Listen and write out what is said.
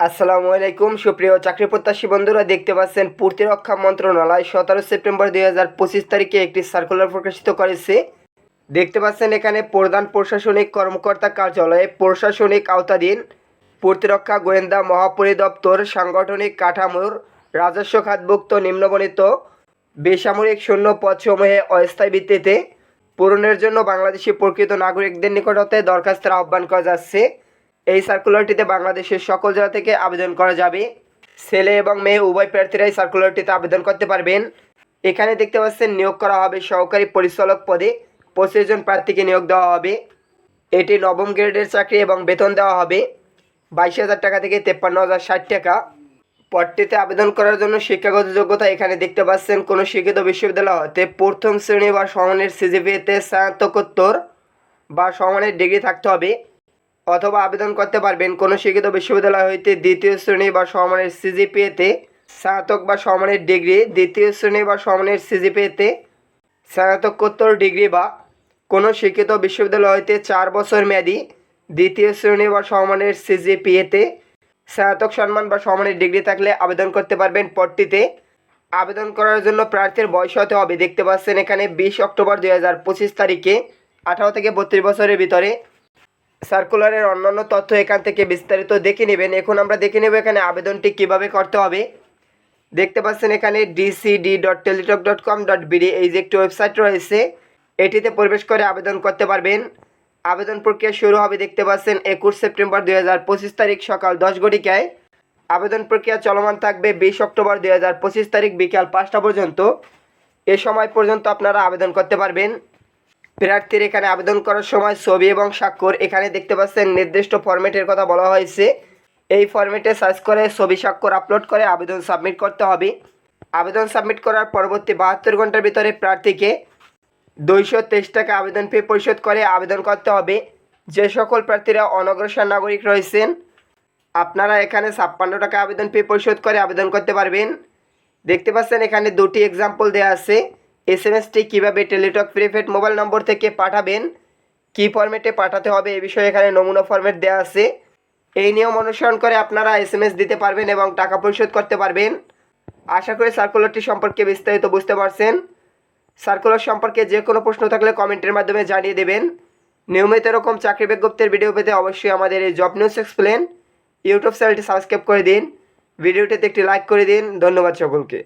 আসসালামু আলাইকুম, সুপ্রিয় চাকরি প্রত্যাশী বন্ধুরা, দেখতে পাচ্ছেন প্রতিরক্ষা মন্ত্রণালয় সতেরো সেপ্টেম্বর দুই হাজার পঁচিশ তারিখে একটি সার্কুলার প্রকাশিত করেছে। দেখতে পাচ্ছেন এখানে প্রধান প্রশাসনিক কর্মকর্তা কার্যালয়ে প্রশাসনিক আওতাধীন প্রতিরক্ষা গোয়েন্দা মহাপরিদপ্তর সাংগঠনিক কাঠামোর রাজস্ব খাতভুক্ত নিম্নবণিত বেসামরিক শূন্য পদসমূহে অস্থায়ী ভিত্তিতে পূরণের জন্য বাংলাদেশি প্রকৃত নাগরিকদের নিকট হতে দরখাস্তের আহ্বান করা যাচ্ছে। এই সার্কুলারটিতে বাংলাদেশের সকল জেলা থেকে আবেদন করা যাবে। ছেলে এবং মেয়ে, উভয় প্রার্থীরাই সার্কুলারটিতে আবেদন করতে পারবেন। এখানে দেখতে পাচ্ছেন, নিয়োগ করা হবে সহকারী পরিচালক পদে। পঁচিশ জন প্রার্থীকে নিয়োগ দেওয়া হবে। এটি নবম গ্রেডের চাকরি এবং বেতন দেওয়া হবে। বাইশ হাজার টাকা থেকে তেপ্পান্ন হাজার ষাট টাকা। পদটিতে আবেদন করার জন্য শিক্ষাগত যোগ্যতা এখানে দেখতে পাচ্ছেন, কোনো শিক্ষিত বিশ্ববিদ্যালয় হতে প্রথম শ্রেণি বা সমানের সিজিপিএতে স্নাতকোত্তর বা সমানের ডিগ্রি থাকতে হবে। অথবা আবেদন করতে পারবেন। কোনো শিক্ষিত বিশ্ববিদ্যালয় হইতে দ্বিতীয় শ্রেণি বা সমানের সিজিপিএতে, স্নাতক বা সমানের ডিগ্রি, দ্বিতীয় শ্রেণি বা সমানের সিজিপিএতে, স্নাতকোত্তর ডিগ্রি বা কোনো শিক্ষিত বিশ্ববিদ্যালয় হইতে চার বছর মেয়াদি, দ্বিতীয় শ্রেণি বা সমানের সিজিপিএতে, স্নাতক সম্মান বা সমানের ডিগ্রি থাকলে আবেদন করতে পারবেন পদটিতে। আবেদন করার জন্য প্রার্থীর বয়স হতে হবে। দেখতে পাচ্ছেন এখানে বিশ অক্টোবর দুই হাজার পঁচিশ তারিখে, আঠারো থেকে বত্রিশ বছরের ভিতরে সার্কুলারের অন্যান্য তথ্য এখান থেকে বিস্তারিত দেখে নেবেন। এখন আমরা দেখে নেব এখানে আবেদনটি কীভাবে করতে হবে। দেখতে পাচ্ছেন এখানে D C D dot Teletalk dot com dot B D এই যে একটি ওয়েবসাইট রয়েছে, এটিতে প্রবেশ করে আবেদন করতে পারবেন। আবেদন প্রক্রিয়া শুরু হবে দেখতে পাচ্ছেন একুশ সেপ্টেম্বর দুই হাজার পঁচিশ তারিখ সকাল দশ ঘটিকায়। আবেদন প্রক্রিয়া চলমান থাকবে বিশ অক্টোবর দুই হাজার পঁচিশ তারিখ বিকাল পাঁচটা পর্যন্ত। এ সময় পর্যন্ত আপনারা আবেদন করতে পারবেন। প্রার্থীর এখানে আবেদন করার সময় ছবি এবং স্বাক্ষর এখানে দেখতে পাচ্ছেন। নির্দিষ্ট ফরম্যাটের কথা বলা হয়েছে। এই ফরম্যাটে সার্চ করে ছবি স্বাক্ষর আপলোড করে আবেদন সাবমিট করতে হবে। আবেদন সাবমিট করার পরবর্তী বাহাত্তর ঘণ্টার ভিতরে প্রার্থীকে দুইশো তেইশ টাকা আবেদন ফি পরিশোধ করে আবেদন করতে হবে। যে সকল প্রার্থীরা অনগ্রসর নাগরিক রয়েছেন, আপনারা এখানে ছাপ্পান্ন টাকা আবেদন ফি পরিশোধ করে আবেদন করতে পারবেন। দেখতে পাচ্ছেন এখানে দুটি এক্সাম্পল দেওয়া আছে। এস এম এসটি কীভাবে টেলিটক প্রিপেড মোবাইল নম্বর থেকে পাঠাবেন? কী ফরম্যাটে পাঠাতে হবে? এ বিষয়ে এখানে নমুনা ফরম্যাট দেওয়া আছে। এই নিয়ম অনুসরণ করে আপনারা এস এম এস দিতে পারবেন এবং টাকা পরিশোধ করতে পারবেন। আশা করি সার্কুলারটি সম্পর্কে বিস্তারিত বুঝতে পারছেন। সার্কুলার সম্পর্কে যে কোনো প্রশ্ন থাকলে কমেন্টের মাধ্যমে জানিয়ে দেবেন। নিয়মিত এরকম চাকরি বিজ্ঞপ্তির ভিডিও পেতে অবশ্যই আমাদের এই জব নিউজ এক্সপ্লেন ইউটিউব চ্যানেলটি সাবস্ক্রাইব করে দিন। ভিডিওটিতে একটি লাইক করে দিন। ধন্যবাদ সকলকে।